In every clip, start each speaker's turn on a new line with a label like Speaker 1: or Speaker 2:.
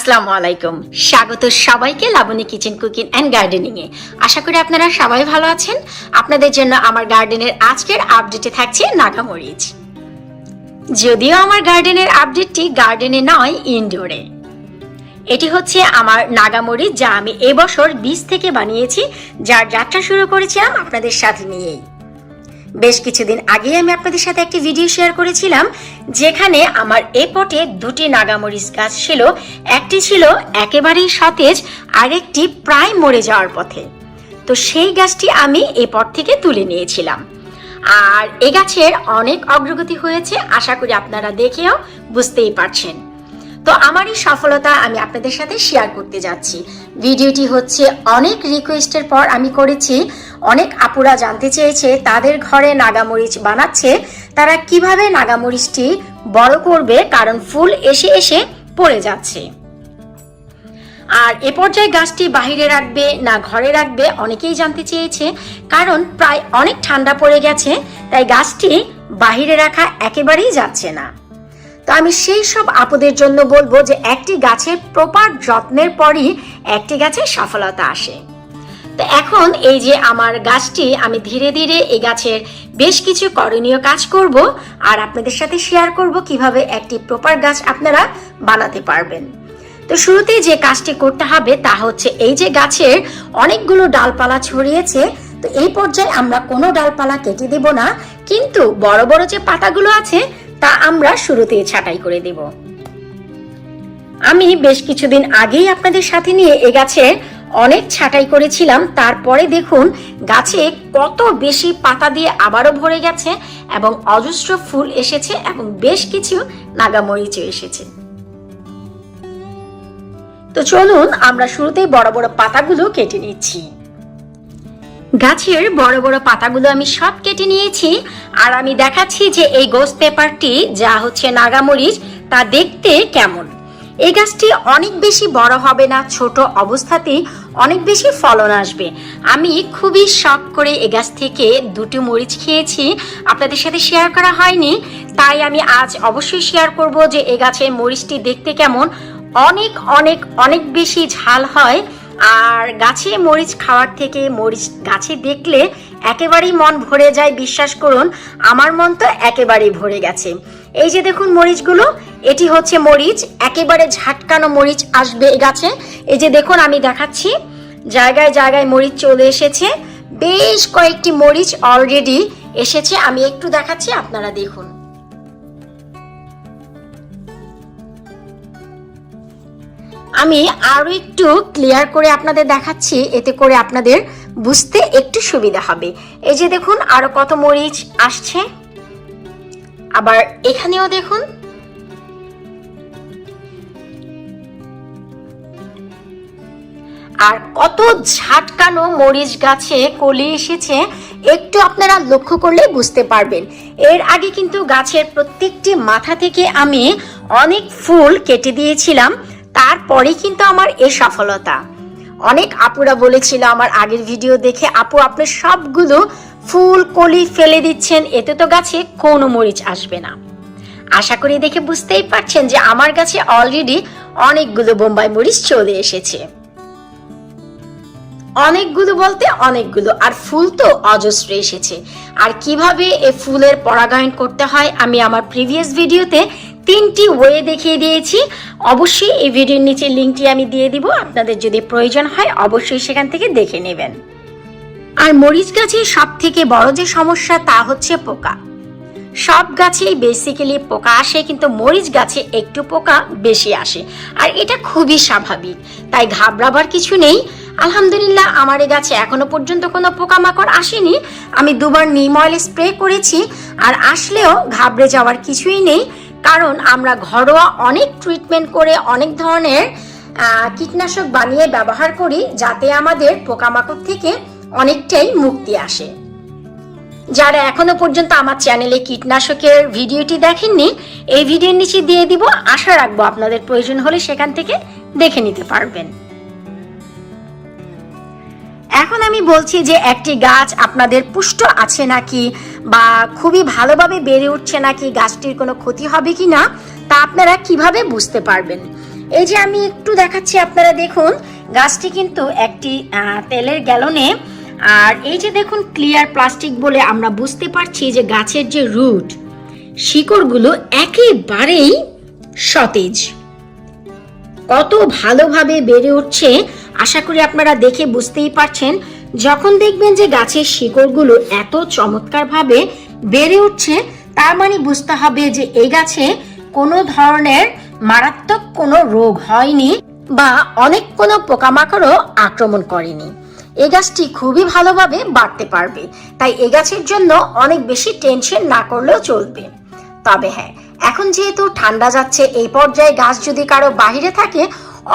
Speaker 1: আসসালামু আলাইকুম। স্বাগত সবাইকে Laboni kitchen cooking and gardening এ। আশা করি আপনারা সবাই ভালো আছেন। আপনাদের জন্য আমার গার্ডেনের আজকের আপডেটে থাকছে নাগামরিচ। যদিও আমার গার্ডেনের আপডেটটি গার্ডেনে নয় ইনডোরে এটি হচ্ছে আমার নাগামরিচ যা আমি এবছর বীজ থেকে বানিয়েছি, যার যাত্রা শুরু করেছিলাম আপনাদের সাথে নিয়েই। বেশ কিছুদিন আগে আমি আপনাদের সাথে একটি ভিডিও শেয়ার করেছিলাম, যেখানে আমার এ পটে দুটি নাগামরিচ গাছ ছিল। একটি ছিল একেবারেই সতেজ, আরেকটি প্রায় মরে যাওয়ার পথে। তো সেই গাছটি আমি এ পট থেকে তুলে নিয়েছিলাম। আর এ গাছের অনেক অগ্রগতি হয়েছে, আশা করি আপনারা দেখেও বুঝতেই পারছেন। তো আমার এই সফলতা আমি আপনাদের সাথে শেয়ার করতে যাচ্ছি। ভিডিওটি হচ্ছে অনেক রিকোয়েস্টের পর আমি করেছি। অনেক আপুরা জানতে চেয়েছে, তাদের ঘরে নাগামরিচ বানাচ্ছে। তারা কীভাবে নাগামরিচটি বড় করবে, কারণ ফুল এসে এসে পড়ে যাচ্ছে। আর এ পর্যায়ে গাছটি বাহিরে রাখবে না ঘরে রাখবে, অনেকেই জানতে চেয়েছে, কারণ প্রায় অনেক ঠান্ডা পড়ে গেছে, তাই গাছটি বাহিরে রাখা একেবারেই যাচ্ছে না। তো আমি সেই সব আপদের জন্য বলব যে একটি গাছের প্রপার যত্নের পরই একটি গাছের সফলতা আসে। তো এখন এই যে আমার গাছটি, আমি ধীরে ধীরে এই গাছের বেশ কিছু করণীয় কাজ করব আর আপনাদের সাথে শেয়ার করব কীভাবে একটি প্রপার গাছ আপনারা বানাতে পারবেন। তো শুরুতেই যে কাজটি করতে হবে তা হচ্ছে এই যে গাছের অনেকগুলো ডালপালা ছড়িয়েছে, তো এই পর্যায়ে আমরা কোনো ডালপালা কেটে দেব না, কিন্তু বড় বড় যে পাতাগুলো আছে তা আমরা শুরুতেই ছাঁটাই করে দেব। আমি বেশ কিছুদিন আগেই আপনাদের সাথে নিয়ে এ গাছের অনেক ছাঁটাই করেছিলাম। তারপরে দেখুন, গাছে কত বেশি পাতা দিয়ে আবারও ভরে গেছে এবং অজস্র ফুল এসেছে এবং বেশ কিছু নাগামরিচও এসেছে। তো চলুন, আমরা শুরুতেই বড় বড় পাতাগুলো কেটে নিচ্ছি। গাছের বড় বড় পাতাগুলো আমি সব কেটে নিয়েছি, আর আমি দেখাচ্ছি যে এই গোস পেপারটি যা হচ্ছে নাগামরিচ, তা দেখতে কেমন। এই গাছটি অনেক বেশি বড় হবে না, ছোট অবস্থাতেই অনেক বেশি ফলন আসবে। আমি খুবই শখ করে এ গাছ থেকে দুটি মরিচ খেয়েছি, আপনাদের সাথে শেয়ার করা হয়নি, তাই আমি আজ অবশ্যই শেয়ার করব যে এ গাছের মরিচটি দেখতে কেমন। অনেক অনেক অনেক বেশি ঝাল হয় আর গাছে মরিচ খাওয়ার থেকে মরিচ গাছে দেখলে একেবারেই মন ভরে যায়, বিশ্বাস করুন, আমার মন তো একেবারেই ভরে গেছে। এই যে দেখুন মরিচগুলো, এটি হচ্ছে মরিচ, একেবারে ঝাটকানো মরিচ আসবে এই গাছে। এই যে দেখুন, আমি দেখাচ্ছি, জায়গায় জায়গায় মরিচ চলে এসেছে। বেশ কয়েকটি মরিচ অলরেডি এসেছে, আমি একটু দেখাচ্ছি, আপনারা দেখুন। আমি আরও একটু ক্লিয়ার করে আপনাদের দেখাচ্ছি, এতে করে আপনাদের বুঝতে একটু সুবিধা হবে। এই যে দেখুন আরও কত মরিচ আসছে। আবার এখানেও দেখুন। আর কত ঝাটকানো মরিচ গাছে কলি এসেছে, একটু আপনারা লক্ষ্য করলে বুঝতে পারবেন। এর আগে কিন্তু গাছের প্রত্যেকটি মাথা থেকে আমি অনেক ফুল কেটে দিয়েছিলাম। তারপরে কিন্তু আমার এ সফলতা। অনেক আপুরা বলেছিল আমার আগের ভিডিও দেখে, আপু, আপনি সবগুলো ফুল কলি ফেলে দিচ্ছেন, এতে তো গাছে কোনো মরিচ আসবে না। আশা করি দেখে বুঝতেই পারছেন যে আমার কাছে অলরেডি অনেকগুলো বোম্বাই মরিচ চলে এসেছে। অনেকগুলো বলতে অনেকগুলো, আর ফুল তো অজস্র এসেছে। আর কীভাবে এ ফুলের পরাগায়ন করতে হয়, আমি আমার প্রিভিয়াস ভিডিওতে তিনটি ওয়ে দেখিয়ে দিয়েছি। অবশ্যই এই ভিডিওর নিচে লিঙ্কটি আমি দিয়ে দিব। আপনাদের যদি প্রয়োজন হয়, অবশ্যই সেখান থেকে দেখে নেবেন। আর মরিচ গাছের সব থেকে বড় যে সমস্যা, তা হচ্ছে পোকা। সব গাছেই বেসিক্যালি পোকা আসে, কিন্তু মরিচ গাছে একটু পোকা বেশি আসে। আর এটা খুবই স্বাভাবিক। তাই ঘাবড়াবার কিছু নেই। আলহামদুলিল্লাহ, আমার এই গাছে এখনও পর্যন্ত কোনো পোকামাকড় আসেনি। আমি দুবার নিম অয়েল স্প্রে করেছি, আর আসলেও ঘাবড়ে যাওয়ার কিছুই নেই। কারণ আমরা ঘরোয়া অনেক ট্রিটমেন্ট করে অনেক ধরনের কীটনাশক বানিয়ে ব্যবহার করি যাতে আমাদের পোকামাকড় থেকে অনেকটাই মুক্তি আসে। যারা এখনও পর্যন্ত আমার চ্যানেলে কীটনাশকের ভিডিওটি দেখেননি, এই ভিডিওর নিচে দিয়ে দিব। আশা রাখব আপনাদের প্রয়োজন হলে সেখান থেকে দেখে নিতে পারবেন। এখন আমি বলছি যে একটি গাছ আপনাদের পুষ্ট আছে নাকি বা খুবই ভালোভাবে বেড়ে উঠছে নাকি, গাছটির কোনো ক্ষতি হবে কি না তা আপনারা কীভাবে বুঝতে পারবেন? এই যে আমি একটু দেখাচ্ছি আপনারা দেখুন, গাছটি কিন্তু একটি তেলের গ্যালনে। আর এই যে দেখুন ক্লিয়ার প্লাস্টিক বলে আমরা বুঝতে পারছি যে গাছের যে রুট শিকড়গুলো একেবারেই সতেজ। কত ভালোভাবে বেড়ে উঠছে আশা করি আপনারা দেখে বুঝতেই পারছেন, যখন দেখবেন যে গাছের শিকড়গুলো এত চমৎকারভাবে বেড়ে উঠছে, তার মানে বুঝতে হবে যে এই গাছে কোনো ধরনের মারাত্মক কোনো রোগ হয়নি বা অনেক কোনো পোকামাকড়ও আক্রমণ করেনি। এ গাছটি খুবই ভালোভাবে বাড়তে পারবে, তাই এ গাছের জন্য অনেক বেশি টেনশন না করলেও চলবে। তবে হ্যাঁ এখন যেহেতু ঠান্ডা যাচ্ছে, এই পর্যায়ে গাছ যদি কারও বাহিরে থাকে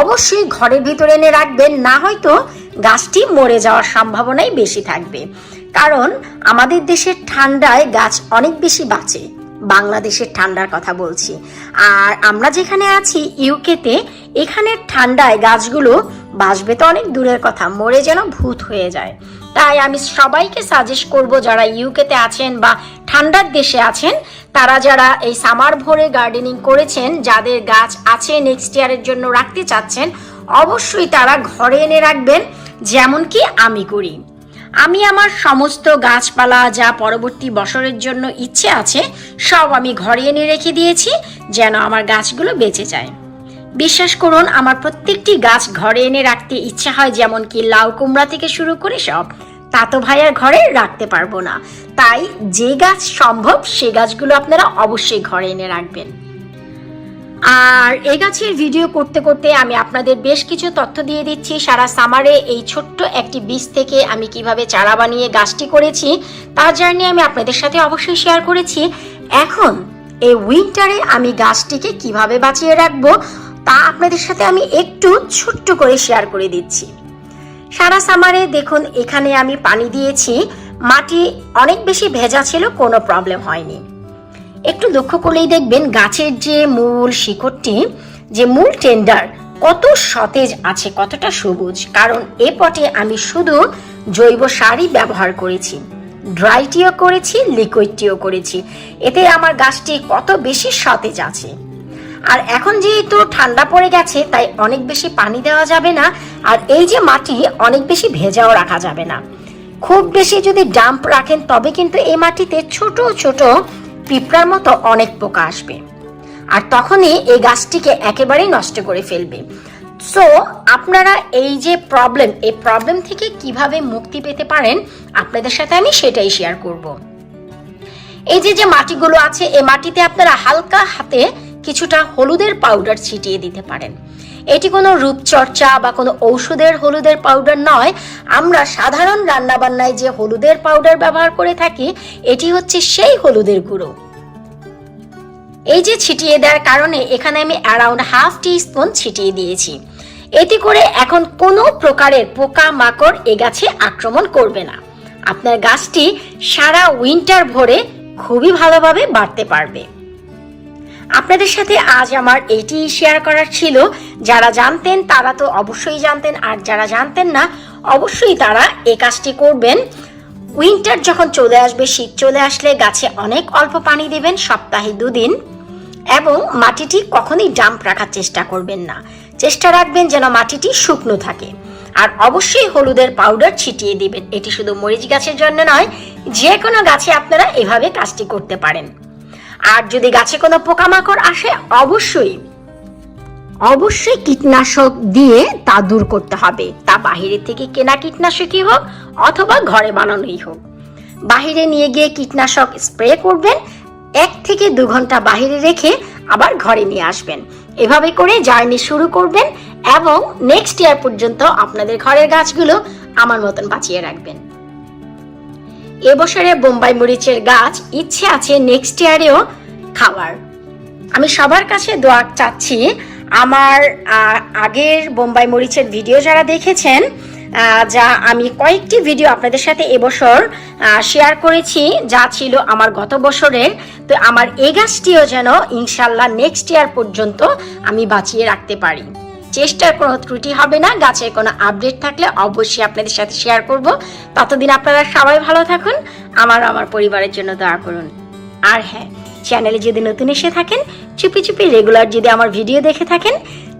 Speaker 1: অবশ্যই ঘরের ভিতরে এনে রাখবেন, না হয়তো গাছটি মরে যাওয়ার সম্ভাবনাই বেশি থাকবে। কারণ আমাদের দেশের ঠান্ডায় গাছ অনেক বেশি বাঁচে, বাংলাদেশের ঠান্ডার কথা বলছি। আর আমরা যেখানে আছি, ইউকেতে, এখানের ঠান্ডায় গাছগুলো বাঁচবে তো অনেক দূরের কথা, মরে যেন ভূত হয়ে যায়। তাই আমি সবাইকে সাজেস্ট করব, যারা ইউকেতে আছেন বা ঠান্ডার দেশে আছেন। তারা যারা এই সামার ভরে গার্ডেনিং করেছেন, যাদের গাছ আছে নেক্সট ইয়ারের জন্য রাখতে চাচ্ছেন, অবশ্যই তারা ঘরে এনে রাখবেন, যেমন কি আমি করি। আমি আমার সমস্ত গাছপালা যা পরবর্তী বছরের জন্য ইচ্ছে আছে, সব আমি ঘরে এনে রেখে দিয়েছি, যেন আমার গাছগুলো বেঁচে যায়। বিশ্বাস করুন, আমার প্রত্যেকটি গাছ ঘরে এনে রাখতে ইচ্ছা হয়, যেমন কি লাউ কুমড়া থেকে শুরু করে সব। তা তো ভাইয়ার ঘরে রাখতে পারব না। তাই যে গাছ সম্ভব, সে গাছগুলো আপনারা অবশ্যই ঘরে এনে রাখবেন। আর এই গাছের ভিডিও করতে করতে আমি আপনাদের বেশ কিছু তথ্য দিয়ে দিচ্ছি। সারা সামারে এই ছোট্ট একটি বীজ থেকে আমি কীভাবে চারা বানিয়ে গাছটি করেছি তার জার্নি আমি আপনাদের সাথে অবশ্যই শেয়ার করেছি। এখন এই উইন্টারে আমি গাছটিকে কীভাবে বাঁচিয়ে রাখব, তা আপনাদের সাথে আমি একটু ছোট্ট করে শেয়ার করে দিচ্ছি। সারা সামারে দেখুন, এখানে আমি পানি দিয়েছি। মাটি অনেক বেশি ভেজা ছিল, কোনো প্রবলেম হয়নি। একটু লক্ষ্য করলেই দেখবেন, গাছের যে মূল শিকড়টি, যে মূল টেন্ডার কত সতেজ আছে, কতটা সবুজ। কারণ এ পটে আমি শুধু জৈব সারই ব্যবহার করেছি। ড্রাইটিও করেছি লিকুইডটিও করেছি। এতে আমার গাছটি কত বেশি সতেজ আছে। আর এখন যেহেতু ঠান্ডা পড়ে গেছে, তাই অনেক বেশি পানি দেওয়া যাবে না, আর এই যে মাটি, অনেক বেশি ভেজাও রাখা যাবে না। খুব বেশি যদি ডাম্প রাখেন, তবে কিন্তু এই মাটিতে ছোট ছোট পিঁপড়ার মতো অনেক পোকা আসবে। আর তখনই এই গাছটিকে একেবারেই নষ্ট করে ফেলবে। সো আপনারা এই যে প্রবলেম এই প্রবলেম থেকে কীভাবে মুক্তি পেতে পারেন, আপনাদের সাথে আমি সেটাই শেয়ার করব। এই যে যে মাটিগুলো আছে, এই মাটিতে আপনারা হালকা হাতে কিছুটা হলুদের পাউডার ছিটিয়ে দিতে পারেন। এটি কোনো রূপচর্চা বা কোনো ঔষধের হলুদের পাউডার নয়। আমরা সাধারণ রান্নাবান্নায় যে হলুদের পাউডার ব্যবহার করে থাকি, এটি হচ্ছে সেই হলুদের গুঁড়ো। এই যে ছিটিয়ে দেওয়ার কারণে এখানে আমি অ্যারাউন্ড হাফ টি স্পুন ছিটিয়ে দিয়েছি। এতে করে এখন কোনো প্রকারের পোকা মাকড় এ গাছে আক্রমণ করবে না। আপনার গাছটি সারা উইন্টার ভরে খুবই ভালোভাবে বাড়তে পারবে। আপনাদের সাথে আজ আমার এইটি শেয়ার করার ছিল। যারা জানতেন তারা তো অবশ্যই জানতেন, আর যারা জানতেন না, অবশ্যই তারা এই কাজটি করবেন। উইন্টার যখন চলে আসবে, শীত চলে আসলে গাছে অনেক অল্প পানি দেবেন, সপ্তাহে দুদিন। এবং মাটিটি কখনই ডাম্প রাখার চেষ্টা করবেন না। চেষ্টা রাখবেন যেন মাটিটি শুকনো থাকে। আর অবশ্যই হলুদের পাউডার ছিটিয়ে দিবেন। এটি শুধু মরিচ গাছের জন্য নয়, যে কোনো গাছে আপনারা এভাবে কাজটি করতে পারেন। আর যদি গাছে কোনো পোকামাকড় আসে, অবশ্যই অবশ্যই কীটনাশক দিয়ে তা দূর করতে হবে। তা বাহিরে থেকে কেনা কীটনাশকই হোক অথবা ঘরে বানানোই হোক। বাহিরে নিয়ে গিয়ে কীটনাশক স্প্রে করবেন, এক থেকে দু ঘণ্টা বাহিরে রেখে আবার ঘরে নিয়ে আসবেন। এভাবে করে জার্নি শুরু করবেন এবং নেক্সট ইয়ার পর্যন্ত আপনাদের ঘরের গাছগুলো আমার মতন বাঁচিয়ে রাখবেন। এবছরে বোম্বাই মরিচের গাছ ইচ্ছে আছে নেক্সট ইয়ারেও খাওয়ার। আমি সবার কাছে দোয়া চাচ্ছি, আমার আগের বোম্বাই মরিচের ভিডিও যারা দেখেছেন যা আমি কয়েকটি ভিডিও আপনাদের সাথে এবছর শেয়ার করেছি, যা ছিল আমার গত বছরের, তো আমার এই গাছটিও যেন ইনশাল্লাহ নেক্সট ইয়ার পর্যন্ত আমি বাঁচিয়ে রাখতে পারি। চেষ্টার কোনো ত্রুটি হবে না। গাছের কোনো আপডেট থাকলে অবশ্যই আপনাদের সাথে শেয়ার করব। ততদিন আপনারা সবাই ভালো থাকুন। আমার আমার পরিবারের জন্য দোয়া করুন। আর হ্যাঁ চ্যানেলে যদি নতুন এসে থাকেন, চুপি চুপি রেগুলার যদি আমার ভিডিও দেখে থাকেন,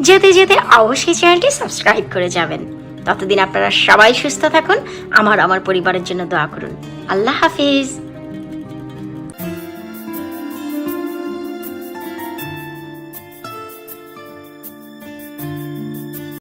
Speaker 1: যেতে যেতে অবশ্যই চ্যানেলটি সাবস্ক্রাইব করে যাবেন। ততদিন আপনারা সবাই সুস্থ থাকুন। আমার আমার পরিবারের জন্য দোয়া করুন। আল্লাহ হাফিজ।